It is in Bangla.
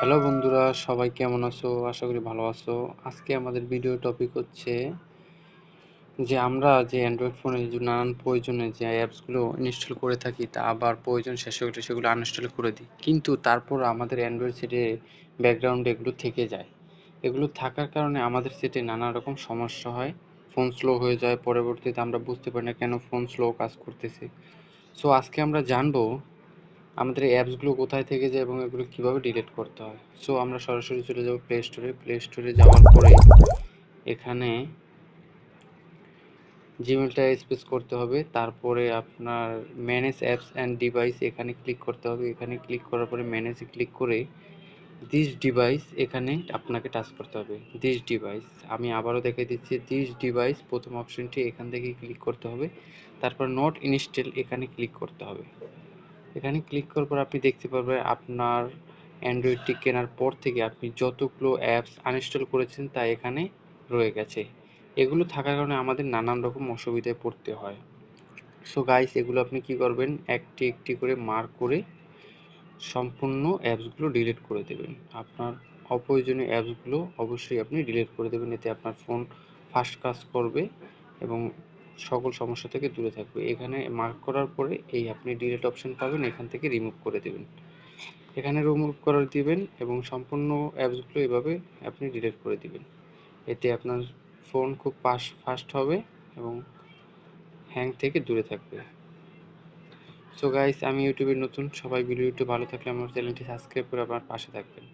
হ্যালো বন্ধুরা, সবাই কেমন আছো? আশা করি ভালো আছো। আজকে আমাদের ভিডিও টপিক হচ্ছে যে আমরা যে অ্যান্ড্রয়েড ফোনে নানান প্রয়োজনে যে অ্যাপসগুলো ইনস্টল করে থাকি, তা আবার প্রয়োজন শেষ হলে সেগুলো আনইনস্টল করে দিই। কিন্তু তারপর আমাদের অ্যান্ড্রয়েড সেটে ব্যাকগ্রাউন্ডে এগুলো থেকে যায়। এগুলো থাকার কারণে আমাদের সেটে নানা রকম সমস্যা হয়। ফোন স্লো হয়ে যায়, পরবর্তীতে আমরা বুঝতে পারি না কেন ফোন স্লো কাজ করতেছে। সো আজকে আমরা জানব আমাদের অ্যাপসগুলো কোথায় থেকে যায় এবং এগুলো কীভাবে ডিলিট করতে হয়? সো আমরা সরাসরি চলে যাব প্লে স্টোরে প্লে স্টোরে যাওয়ার পরে এখানে জিমেলটা স্পেস করতে হবে। তারপরে আপনার ম্যানেজ অ্যাপস অ্যান্ড ডিভাইস এখানে ক্লিক করতে হবে। এখানে ক্লিক করার পরে ম্যানেজে ক্লিক করে দিস ডিভাইস এখানে আপনাকে টাচ করতে হবে। দিস ডিভাইস আমি আবারও দেখে দিচ্ছি। দিস ডিভাইস প্রথম অপশনটি এখান থেকে ক্লিক করতে হবে। তারপর নট ইনস্টল এখানে ক্লিক করতে হবে। এখানে ক্লিক করার পর আপনি দেখতে পারবেন আপনার অ্যান্ড্রয়েডটি কেনার পর থেকে আপনি যতগুলো অ্যাপস আনইনস্টল করেছেন তা এখানে রয়ে গেছে। এগুলো থাকার কারণে আমাদের নানান রকম অসুবিধায় পড়তে হয়। সো গাইস এগুলো আপনি কি করবেন? একটি একটি করে মার্ক করে সম্পূর্ণ অ্যাপসগুলো ডিলিট করে দেবেন। আপনার অপ্রয়োজনীয় অ্যাপসগুলো অবশ্যই আপনি ডিলিট করে দেবেন। এতে আপনার ফোন ফাস্ট কাজ করবে এবং সকল সমস্যা থেকে দূরে থাকবে। এখানে মার্ক করার পরে এই আপনি ডিলেট অপশন পাবেন, এখান থেকে রিমুভ করে দেবেন। এখানে রিমুভ করে দিবেন এবং সম্পূর্ণ অ্যাপসগুলো এভাবে আপনি ডিলিট করে দিবেন। এতে আপনার ফোন খুব পাস ফাস্ট হবে এবং হ্যাং থেকে দূরে থাকবে। সো গাইস আমি ইউটিউবে নতুন সবাই, ভিডিওটি ভালো থাকলে আমার চ্যানেলটি সাবস্ক্রাইব করে আমার পাশে থাকবেন।